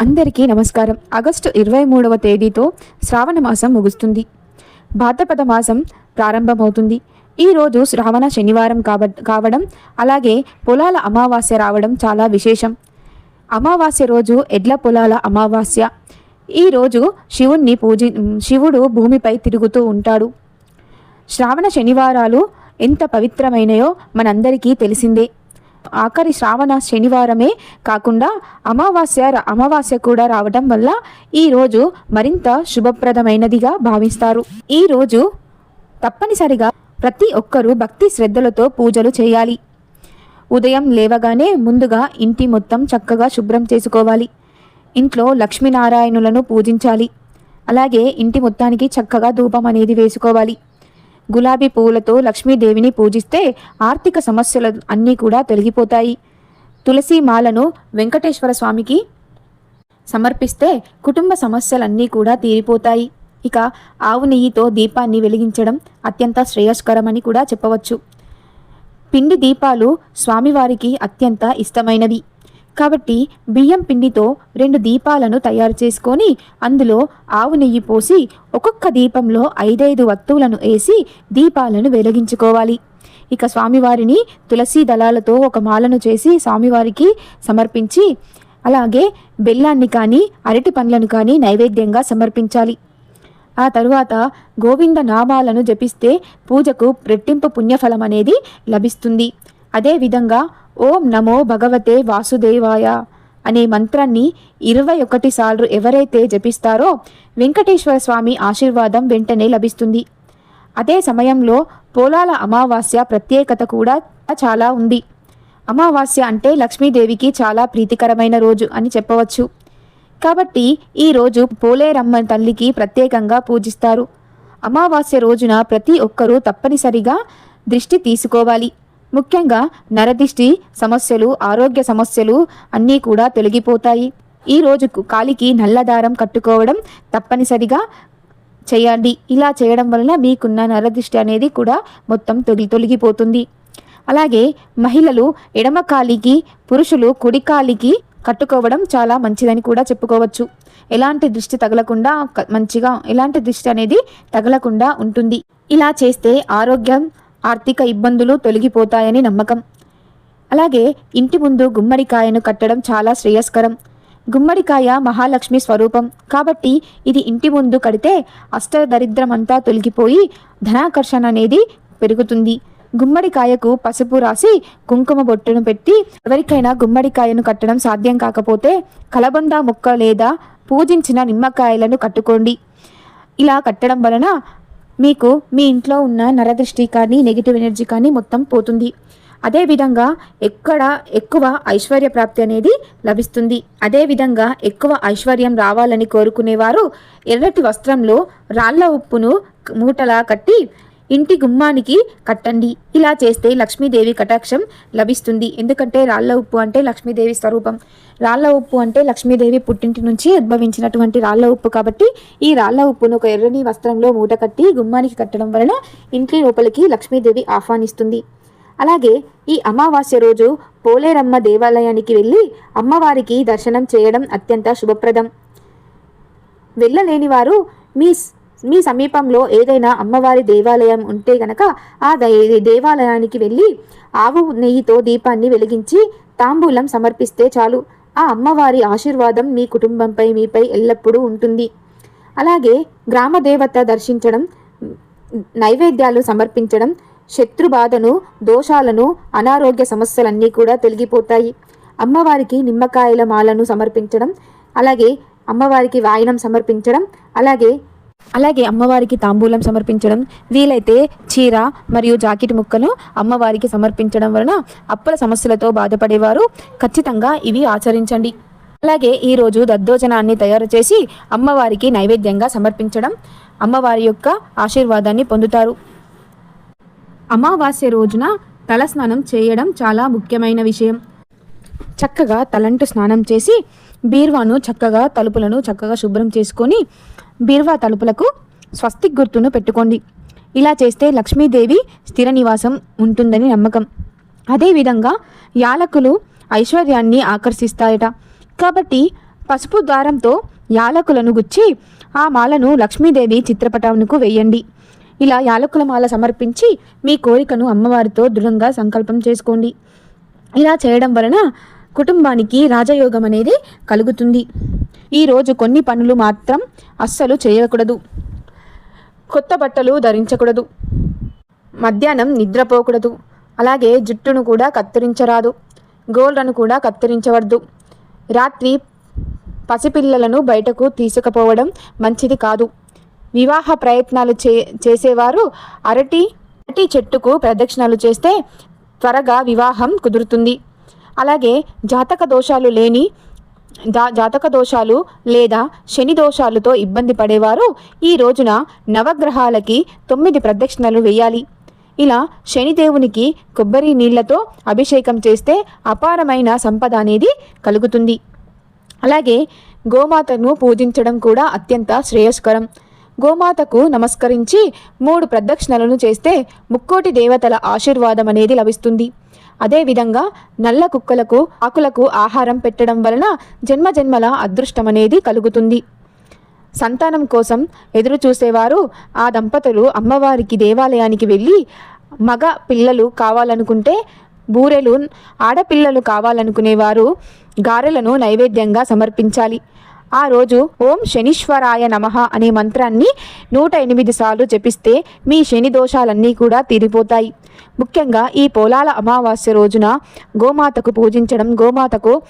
అందరికీ నమస్కారం. ఆగస్టు ఇరవై మూడవ తేదీతో శ్రావణ మాసం ముగుస్తుంది. భాద్రపద మాసం ప్రారంభమవుతుంది. ఈరోజు శ్రావణ శనివారం కాబ కావడం అలాగే పొలాల అమావాస్య రావడం చాలా విశేషం. అమావాస్య రోజు ఎడ్ల పొలాల అమావాస్య. ఈరోజు శివుణ్ణి పూజి శివుడు భూమిపై తిరుగుతూ ఉంటాడు. శ్రావణ శనివారాలు ఎంత పవిత్రమైనయో మనందరికీ తెలిసిందే. ఆఖరి శ్రావణ శనివారమే కాకుండా అమావాస్య అమావాస్య కూడా రావడం వల్ల ఈ రోజు మరింత శుభప్రదమైనదిగా భావిస్తారు. ఈ రోజు తప్పనిసరిగా ప్రతి ఒక్కరూ భక్తి శ్రద్ధలతో పూజలు చేయాలి. ఉదయం లేవగానే ముందుగా ఇంటి మొత్తం చక్కగా శుభ్రం చేసుకోవాలి. ఇంట్లో లక్ష్మీనారాయణులను పూజించాలి. అలాగే ఇంటి మొత్తానికి చక్కగా ధూపం అనేది వేసుకోవాలి. గులాబీ పువ్వులతో లక్ష్మీదేవిని పూజిస్తే ఆర్థిక సమస్యలు అన్నీ కూడా తొలగిపోతాయి. తులసి మాలను వెంకటేశ్వర స్వామికి సమర్పిస్తే కుటుంబ సమస్యలన్నీ కూడా తీరిపోతాయి. ఇక ఆవు నెయ్యితో దీపాన్ని వెలిగించడం అత్యంత శ్రేయస్కరమని కూడా చెప్పవచ్చు. పిండి దీపాలు స్వామివారికి అత్యంత ఇష్టమైనవి. కాబట్టి బియ్యం పిండితో రెండు దీపాలను తయారు చేసుకొని అందులో ఆవు నెయ్యి పోసి ఒక్కొక్క దీపంలో ఐదైదు వత్తువులను వేసి దీపాలను వెలిగించుకోవాలి. ఇక స్వామివారిని తులసి దళాలతో ఒక మాలను చేసి స్వామివారికి సమర్పించి అలాగే బెల్లాన్ని కానీ అరటి పండ్లను కానీ నైవేద్యంగా సమర్పించాలి. ఆ తరువాత గోవింద నామాలను జపిస్తే పూజకు రెట్టింపు పుణ్యఫలం అనేది లభిస్తుంది. అదేవిధంగా ఓం నమో భగవతే వాసుదేవాయ అనే మంత్రాన్ని ఇరవై ఒకటి సార్లు ఎవరైతే జపిస్తారో వెంకటేశ్వర స్వామి ఆశీర్వాదం వెంటనే లభిస్తుంది. అదే సమయంలో పోలాల అమావాస్య ప్రత్యేకత కూడా చాలా ఉంది. అమావాస్య అంటే లక్ష్మీదేవికి చాలా ప్రీతికరమైన రోజు అని చెప్పవచ్చు. కాబట్టి ఈ రోజు పోలేరమ్మ తల్లికి ప్రత్యేకంగా పూజిస్తారు. అమావాస్య రోజున ప్రతి ఒక్కరూ తప్పనిసరిగా దృష్టి తీసుకోవాలి. ముఖ్యంగా నరదిష్టి సమస్యలు ఆరోగ్య సమస్యలు అన్నీ కూడా తొలగిపోతాయి. ఈ రోజుకు కాలికి నల్లదారం కట్టుకోవడం తప్పనిసరిగా చేయండి. ఇలా చేయడం వలన మీకున్న నరదిష్టి అనేది కూడా మొత్తం తొలి తొలగిపోతుంది. అలాగే మహిళలు ఎడమ కాలికి పురుషులు కుడి కాలికి కట్టుకోవడం చాలా మంచిదని కూడా చెప్పుకోవచ్చు. ఎలాంటి దృష్టి తగలకుండా మంచిగా ఎలాంటి దృష్టి అనేది తగలకుండా ఉంటుంది. ఇలా చేస్తే ఆరోగ్యం ఆర్థిక ఇబ్బందులు తొలగిపోతాయని నమ్మకం. అలాగే ఇంటి ముందు గుమ్మడికాయను కట్టడం చాలా శ్రేయస్కరం. గుమ్మడికాయ మహాలక్ష్మి స్వరూపం. కాబట్టి ఇది ఇంటి ముందు కడితే అష్టదరిద్రమంతా తొలగిపోయి ధనాకర్షణ అనేది పెరుగుతుంది. గుమ్మడికాయకు పసుపు రాసి కుంకుమ బొట్టును పెట్టి ఎవరికైనా గుమ్మడికాయను కట్టడం సాధ్యం కాకపోతే కలబంద మొక్క లేదా పూజించిన నిమ్మకాయలను కట్టుకోండి. ఇలా కట్టడం వలన మీకు మీ ఇంట్లో ఉన్న నరదృష్టి కానీ నెగిటివ్ ఎనర్జీ కానీ మొత్తం పోతుంది. అదేవిధంగా ఎక్కడ ఎక్కువ ఐశ్వర్య ప్రాప్తి అనేది లభిస్తుంది. అదేవిధంగా ఎక్కువ ఐశ్వర్యం రావాలని కోరుకునేవారు ఎర్రటి వస్త్రంలో రాళ్ళ ఉప్పును మూటలా కట్టి ఇంటి గుమ్మానికి కట్టండి. ఇలా చేస్తే లక్ష్మీదేవి కటాక్షం లభిస్తుంది. ఎందుకంటే రాళ్ళ ఉప్పు అంటే లక్ష్మీదేవి స్వరూపం. రాళ్ళ ఉప్పు అంటే లక్ష్మీదేవి పుట్టింటి నుంచి ఉద్భవించినటువంటి రాళ్ళ ఉప్పు కాబట్టి ఈ రాళ్ళ ఉప్పును ఒక ఎర్రని వస్త్రంలో మూట కట్టి గుమ్మానికి కట్టడం వలన ఇంటి లోపలికి లక్ష్మీదేవి ఆహ్వానిస్తుంది. అలాగే ఈ అమావాస్య రోజు పోలేరమ్మ దేవాలయానికి వెళ్ళి అమ్మవారికి దర్శనం చేయడం అత్యంత శుభప్రదం. వెళ్ళలేని వారు మీ మీ సమీపంలో ఏదైనా అమ్మవారి దేవాలయం ఉంటే గనక ఆ దే- దేవాలయానికి వెళ్ళి ఆవు నెయ్యితో దీపాన్ని వెలిగించి తాంబూలం సమర్పిస్తే చాలు. ఆ అమ్మవారి ఆశీర్వాదం మీ కుటుంబంపై మీపై ఎల్లప్పుడూ ఉంటుంది. అలాగే గ్రామ దేవత దర్శించడం నైవేద్యాలు సమర్పించడం శత్రు బాధను దోషాలను అనారోగ్య సమస్యలన్నీ కూడా తొలగిపోతాయి. అమ్మవారికి నిమ్మకాయల మాలను సమర్పించడం అలాగే అమ్మవారికి వాయనం సమర్పించడం అలాగే అలాగే అమ్మవారికి తాంబూలం సమర్పించడం వీలైతే చీర మరియు జాకెట్ ముక్కను అమ్మవారికి సమర్పించడం వలన అప్పుల సమస్యలతో బాధపడేవారు. ఖచ్చితంగా ఇవి ఆచరించండి. అలాగే ఈరోజు దద్దోజనాన్ని తయారు చేసి అమ్మవారికి నైవేద్యంగా సమర్పించడం అమ్మవారి యొక్క ఆశీర్వాదాన్ని పొందుతారు. అమావాస్య రోజున తలస్నానం చేయడం చాలా ముఖ్యమైన విషయం. చక్కగా తలంటు స్నానం చేసి బీర్వాను చక్కగా తలుపులను చక్కగా శుభ్రం చేసుకొని బీర్వా తలుపులకు స్వస్తిక్ గుర్తును పెట్టుకోండి. ఇలా చేస్తే లక్ష్మీదేవి స్థిర నివాసం ఉంటుందని నమ్మకం. అదేవిధంగా యాలకులు ఐశ్వర్యాన్ని ఆకర్షిస్తాయట. కాబట్టి పసుపు దారంతో యాలకులను గుచ్చి ఆ మాలను లక్ష్మీదేవి చిత్రపటానికి వేయండి. ఇలా యాలకుల మాల సమర్పించి మీ కోరికను అమ్మవారితో దృఢంగా సంకల్పం చేసుకోండి. ఇలా చేయడం వలన కుటుంబానికి రాజయోగం అనేది కలుగుతుంది. ఈరోజు కొన్ని పనులు మాత్రం అస్సలు చేయకూడదు. కొత్త బట్టలు ధరించకూడదు. మధ్యాహ్నం నిద్రపోకూడదు. అలాగే జుట్టును కూడా కత్తిరించరాదు. గోల్డ్ను కూడా కత్తిరించవద్దు. రాత్రి పసిపిల్లలను బయటకు తీసుకుపోవడం మంచిది కాదు. వివాహ ప్రయత్నాలు చే చేసేవారు అరటి అరటి చెట్టుకు ప్రదక్షిణలు చేస్తే త్వరగా వివాహం కుదురుతుంది. అలాగే జాతక దోషాలు లేని దా జాతక దోషాలు లేదా శని దోషాలతో ఇబ్బంది పడేవారు ఈ రోజున నవగ్రహాలకి తొమ్మిది ప్రదక్షిణలు వేయాలి. ఇలా శనిదేవునికి కొబ్బరి నీళ్ళతో అభిషేకం చేస్తే అపారమైన సంపద అనేది కలుగుతుంది. అలాగే గోమాతను పూజించడం కూడా అత్యంత శ్రేయస్కరం. గోమాతకు నమస్కరించి మూడు ప్రదక్షిణలను చేస్తే ముక్కోటి దేవతల ఆశీర్వాదం అనేది లభిస్తుంది. అదేవిధంగా నల్ల కుక్కలకు ఆకులకు ఆహారం పెట్టడం వలన జన్మ జన్మల అదృష్టం అనేది కలుగుతుంది. సంతానం కోసం ఎదురు చూసేవారు ఆ దంపతులు అమ్మవారికి దేవాలయానికి వెళ్ళి మగ పిల్లలు కావాలనుకుంటే బూరెలు ఆడపిల్లలు కావాలనుకునేవారు గారెలను నైవేద్యంగా సమర్పించాలి. ఆ రోజు ఓం శనీశ్వరాయ నమః అనే మంత్రాన్ని నూట ఎనిమిది సార్లు జపిస్తే మీ శని దోషాలన్నీ కూడా తీరిపోతాయి. ముఖ్యంగా ఈ పోలాల అమావాస్య రోజున గోమాతకు పూజించడం గోమాతకు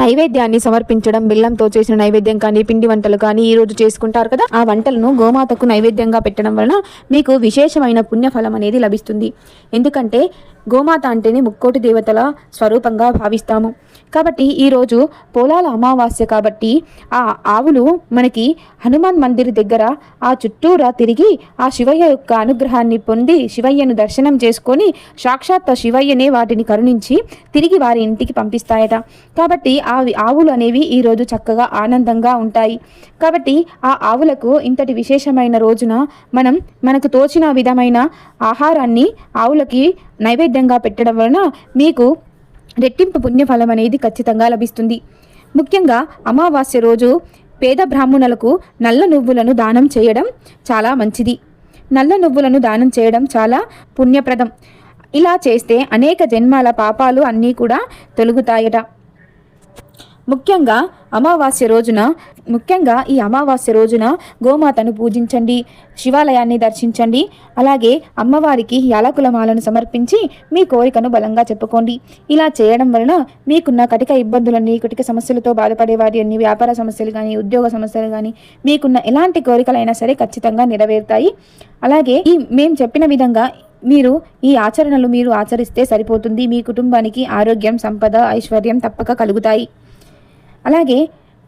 నైవేద్యాన్ని సమర్పించడం బెల్లంతో చేసిన నైవేద్యం కానీ పిండి వంటలు కానీ ఈ రోజు చేసుకుంటారు కదా ఆ వంటలను గోమాతకు నైవేద్యంగా పెట్టడం వలన మీకు విశేషమైన పుణ్యఫలం అనేది లభిస్తుంది. ఎందుకంటే గోమాత అంటేనే ముక్కోటి దేవతల స్వరూపంగా భావిస్తాము. కాబట్టి ఈరోజు పోలాల అమావాస్య కాబట్టి ఆ ఆవులు మనకి హనుమాన్ మందిర్ దగ్గర ఆ చుట్టూరా తిరిగి ఆ శివయ్య యొక్క అనుగ్రహాన్ని పొంది శివయ్యను దర్శనం చేసుకొని సాక్షాత్ శివయ్యనే వాటిని కరుణించి తిరిగి వారి ఇంటికి పంపిస్తాయట. కాబట్టి ఆవి ఆవులు అనేవి ఈరోజు చక్కగా ఆనందంగా ఉంటాయి. కాబట్టి ఆ ఆవులకు ఇంతటి విశేషమైన రోజున మనం మనకు తోచిన విధమైన ఆహారాన్ని ఆవులకి నైవేద్యంగా పెట్టడం వలన మీకు రెట్టింపు పుణ్యఫలం అనేది ఖచ్చితంగా లభిస్తుంది. ముఖ్యంగా అమావాస్య రోజు పేద బ్రాహ్మణులకు నల్ల నువ్వులను దానం చేయడం చాలా మంచిది. నల్ల నువ్వులను దానం చేయడం చాలా పుణ్యప్రదం. ఇలా చేస్తే అనేక జన్మాల పాపాలు అన్నీ కూడా తొలుగుతాయట. ముఖ్యంగా అమావాస్య రోజున ముఖ్యంగా ఈ అమావాస్య రోజున గోమాతను పూజించండి శివాలయాన్ని దర్శించండి అలాగే అమ్మవారికి యాలకులమాలను సమర్పించి మీ కోరికను బలంగా చెప్పుకోండి. ఇలా చేయడం వలన మీకున్న కటిక ఇబ్బందులన్నీ కటిక సమస్యలతో బాధపడే వారి అన్ని వ్యాపార సమస్యలు కానీ ఉద్యోగ సమస్యలు కానీ మీకున్న ఎలాంటి కోరికలైనా సరే ఖచ్చితంగా నెరవేరుతాయి. అలాగే ఈ మేము చెప్పిన విధంగా మీరు ఈ ఆచరణలు మీరు ఆచరిస్తే సరిపోతుంది. మీ కుటుంబానికి ఆరోగ్యం సంపద ఐశ్వర్యం తప్పక కలుగుతాయి. అలాగే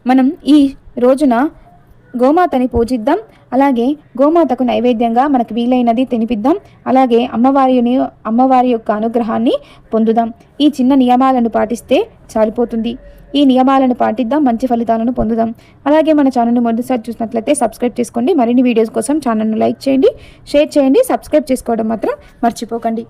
మనం ఈ రోజున గోమాతని పూజిద్దాం. అలాగే గోమాతకు నైవేద్యంగా మనకు వీలైనది తినిపిద్దాం. అలాగే అమ్మవారిని అమ్మవారి యొక్క అనుగ్రహాన్ని పొందుదాం. ఈ చిన్న నియమాలను పాటిస్తే సరిపోతుంది ఈ నియమాలను పాటిద్దాం మంచి ఫలితాలను పొందుదాం. అలాగే మన ఛానల్ని మొదటిసారి చూసినట్లయితే సబ్స్క్రైబ్ చేసుకోండి. మరిన్ని వీడియోస్ కోసం ఛానల్ను లైక్ చేయండి షేర్ చేయండి సబ్స్క్రైబ్ చేసుకోవడం మాత్రం మర్చిపోకండి.